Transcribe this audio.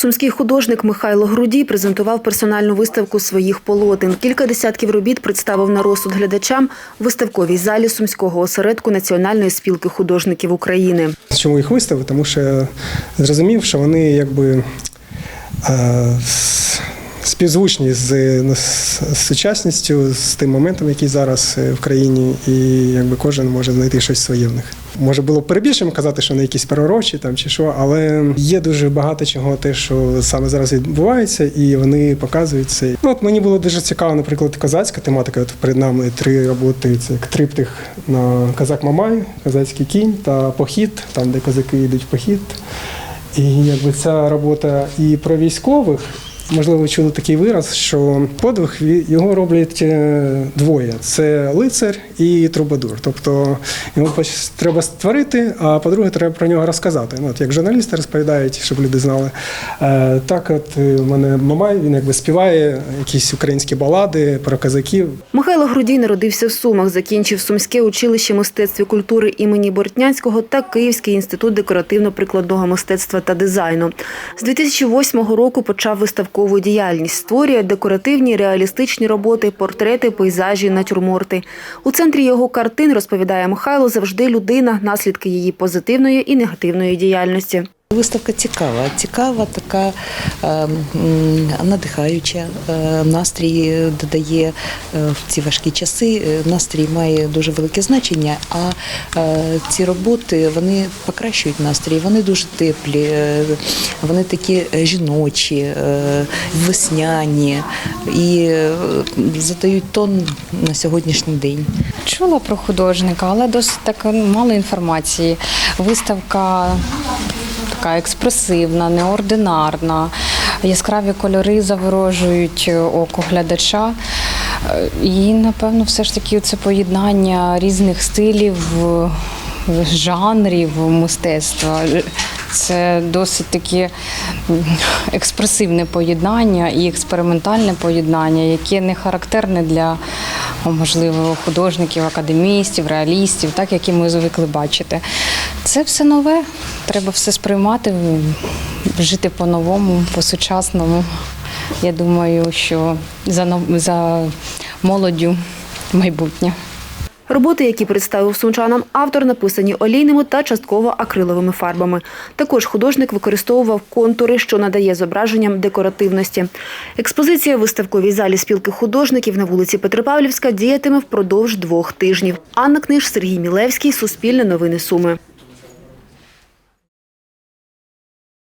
Сумський художник Михайло Грудій презентував персональну виставку своїх полотен. Кілька десятків робіт представив на розсуд глядачам у виставковій залі Сумського осередку Національної спілки художників України. Чому їх виставив? Тому що зрозумів, що вони якби е, співзвучні з, з сучасністю, з тим моментом, який зараз е, в країні, і якби кожен може знайти щось своє в них. Може було перебільшим казати, що вони якісь пророчі там чи що, але є дуже багато чого, те, що саме зараз відбувається, і вони показують це. Ну, от мені було дуже цікаво, наприклад, козацька тематика. От перед нами три роботи: це триптих на казак Мамай, козацький кінь та похід, там де козаки йдуть похід. І якби ця робота і про військових. Можливо, чули такий вираз, що подвиг його роблять е, двоє: це лицар і трубадур. Тобто його треба створити, а по-друге, треба про нього розказати. Ну, от як журналісти розповідають, щоб люди знали. Е, Так, от е, в мене Мамай, він якби співає якісь українські балади про козаків. Михайло Грудій народився в Сумах, закінчив Сумське училище мистецтв і культури імені Бортнянського та Київський інститут декоративно-прикладного мистецтва та дизайну. З 2008 року почав виставкову діяльність. Створює декоративні реалістичні роботи, портрети, пейзажі, натюрморти. У центрі його картин, розповідає Михайло, завжди людина, наслідки її позитивної і негативної діяльності. Виставка цікава, цікава, така е, надихаюча. Е, Настрій додає е, в ці важкі часи. е, Настрій має дуже велике значення. А е, ці роботи вони покращують настрій. Вони дуже теплі, вони такі жіночі, весняні і задають тон на сьогоднішній день. Чула про художника, але досить так мало інформації. Виставка така експресивна, неординарна. Яскраві кольори заворожують око глядача. Е, І, напевно, все ж таки це поєднання різних стилів, жанрів мистецтва. Це досить таке експресивне поєднання і експериментальне поєднання, яке не характерне для можливо художників, академістів, реалістів, так які ми звикли бачити. Це все нове. Треба все сприймати, жити по-новому, по-сучасному. Я думаю, що за, за молоддю майбутнє. Роботи, які представив сумчанам автор, написані олійними та частково акриловими фарбами. Також художник використовував контури, що надає зображенням декоративності. Експозиція в виставковій залі спілки художників на вулиці Петропавлівська діятиме впродовж двох тижнів. Анна Книж, Сергій Мілевський, Суспільне новини Суми.